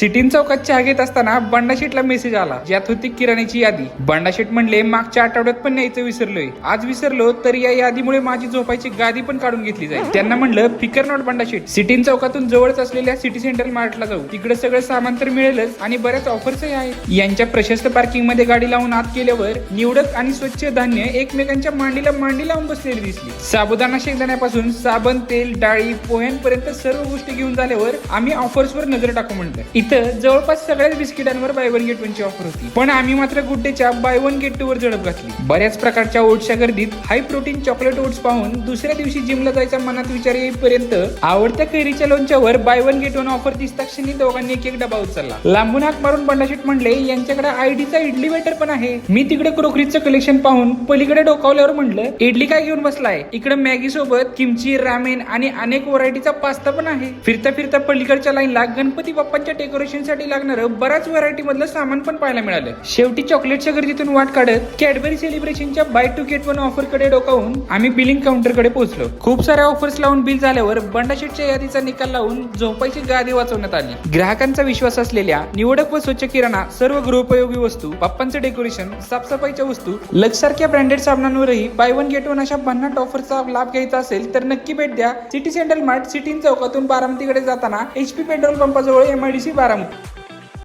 सिटीन चौकात चहा घेत असताना बंडाशेटला मेसेज आला. ज्यात होती किराण्याची यादी. बंडाशेट म्हणले मागच्या आठवड्यात पण न्यायचं विसरलोय. आज विसरलो तर या यादीमुळे माझी झोपायची गादी पण काढून घेतली जाईल. त्यांना म्हणलं फिकर नॉट बंडाशेट सिटीन चौकातून जवळच असलेल्या सिटी सेंट्रल मार्टला जाऊ. तिकडे सगळं सामान तर मिळेलच आणि बऱ्याच ऑफर्सही आहेत. यांच्या प्रशस्त पार्किंगमध्ये गाडी लावून आत केल्यावर निवडक आणि स्वच्छ धान्य एकमेकांच्या मांडीला मांडी लावून बसलेली दिसली. साबुदाणा शेंगदाण्यापासून साबण तेल डाळी पोह्यांपर्यंत सर्व गोष्टी घेऊन झाल्यावर आम्ही ऑफर्सवर नजर टाकू म्हणतो इथं जवळपास सगळ्याच बिस्किटांवर बाय वन गेट वन ची ऑफर होती. पण आम्ही मात्र गुड्डेच्या बाय वन गेट टू वर झडप घातली. बऱ्याच प्रकारच्या ओट्सच्या गर्दीत हाय प्रोटीन चॉकलेट ओट्स पाहून दुसऱ्या दिवशी जिमला जायचा मनात विचार येईपर्यंत आवडत्या कैरीच्या लोणच्यावर buy one get one offer दिसता क्षणी दोघांनी एक एक डबा उचलला. लांबून हाक मारून बंडाशीट म्हणले यांच्याकडे आयडीचा इडली वेटर पण आहे. मी तिकडे क्रोकरीचं कलेक्शन पाहून पलीकडे डोकावल्यावर म्हणलं इडली काय घेऊन बसलाय? इकडे मॅगी सोबत किमची रामेन आणि अनेक व्हरायटीचा पास्ता पण आहे. फिरता फिरता पलीकडच्या लाईनला गणपती बाप्पांच्या टेकर डेकोरेशनसाठी लागणारं बऱ्याच व्हरायटी मधलं सामान पण पाहायला मिळालं शेवटी चॉकलेटच्या गर्दीतून वाट काढत कॅडबरी सेलिब्रेशनच्या बाय टू गेट वन ऑफरकडे डोकावून आम्ही बिलिंग काउंटरकडे पोहोचलो. खूप साऱ्या ऑफर्स लावून बिल झाल्यावर बंडाशेटच्या यादीचा निकाल लावून झोपायची गादी वाचवण्यात आली. ग्राहकांचा विश्वास असलेल्या निवडक व स्वच्छ किराणा सर्व गृहोपयोगी वस्तू बाप्पांचं डेकोरेशन साफसफाईच्या वस्तू लक्सारख्या ब्रँडेड साबणांवरही बाय वन गेट वन अशा भन्नाट ऑफरचा लाभ घ्यायचा असेल तर नक्की भेट द्या. सिटी सेंट्रल मार्ट सिटी चौकातून बारामतीकडे जाताना एचपी पेट्रोल पंपाजवळ एमआयडीसी barang